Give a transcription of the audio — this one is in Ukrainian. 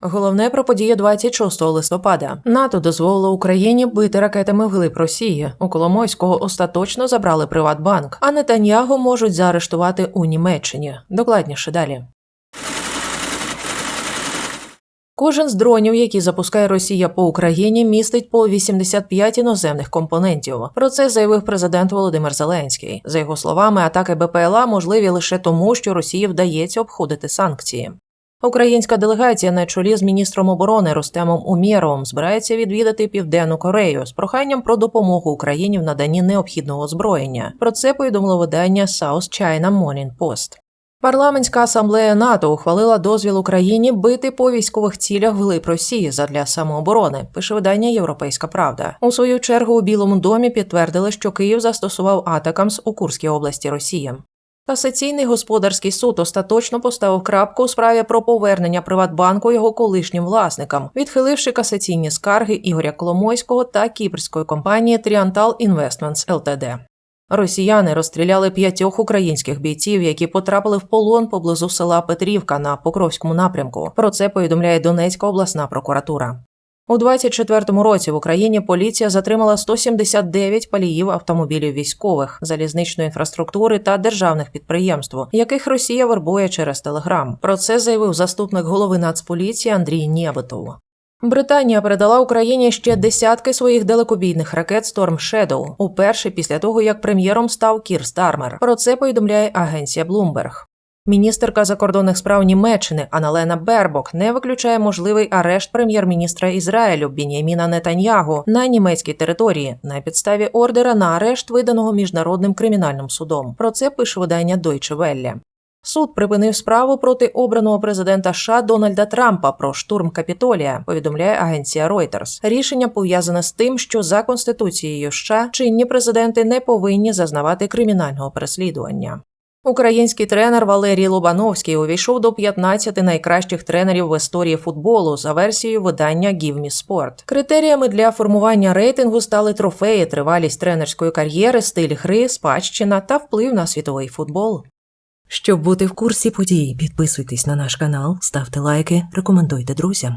Головне про події 26 листопада. НАТО дозволило Україні бити ракетами вглиб Росії. У Коломойського остаточно забрали Приватбанк, а Нетаньягу можуть заарештувати у Німеччині. Докладніше далі. Кожен з дронів, які запускає Росія по Україні, містить по 85 іноземних компонентів. Про це заявив президент Володимир Зеленський. За його словами, атаки БПЛА можливі лише тому, що Росії вдається обходити санкції. Українська делегація на чолі з міністром оборони Рустемом Умєровим збирається відвідати Південну Корею з проханням про допомогу Україні в наданні необхідного озброєння. Про це повідомило видання South China Morning Post. Парламентська асамблея НАТО ухвалила дозвіл Україні бити по військових цілях вглиб Росії задля самооборони. Пише видання Європейська Правда. У свою чергу у Білому домі підтвердили, що Київ застосував атакамс у Курській області Росії. Касаційний господарський суд остаточно поставив крапку у справі про повернення Приватбанку його колишнім власникам, відхиливши касаційні скарги Ігоря Коломойського та кіпрської компанії Triantal Investments Ltd. Росіяни розстріляли п'ятьох українських бійців, які потрапили в полон поблизу села Петрівка на Покровському напрямку. Про це повідомляє Донецька обласна прокуратура. У 24-му році в Україні поліція затримала 179 паліїв автомобілів військових, залізничної інфраструктури та державних підприємств, яких Росія вербує через Телеграм. Про це заявив заступник голови Нацполіції Андрій Нєбетов. Британія передала Україні ще десятки своїх далекобійних ракет Storm Shadow, уперше після того, як прем'єром став Кір Стармер. Про це повідомляє агенція Bloomberg. Міністерка закордонних справ Німеччини Аналена Бербок не виключає можливий арешт прем'єр-міністра Ізраїлю Бін'яміна Нетаньягу на німецькій території на підставі ордера на арешт, виданого міжнародним кримінальним судом. Про це пише видання Deutsche Welle. Суд припинив справу проти обраного президента США Дональда Трампа про штурм Капітолія. Повідомляє агенція Reuters. Рішення пов'язане з тим, що за конституцією США чинні президенти не повинні зазнавати кримінального переслідування. Український тренер Валерій Лобановський увійшов до 15 найкращих тренерів в історії футболу за версією видання Give Me Sport. Критеріями для формування рейтингу стали трофеї, тривалість тренерської кар'єри, стиль гри, спадщина та вплив на світовий футбол. Щоб бути в курсі подій, підписуйтесь на наш канал, ставте лайки, рекомендуйте друзям.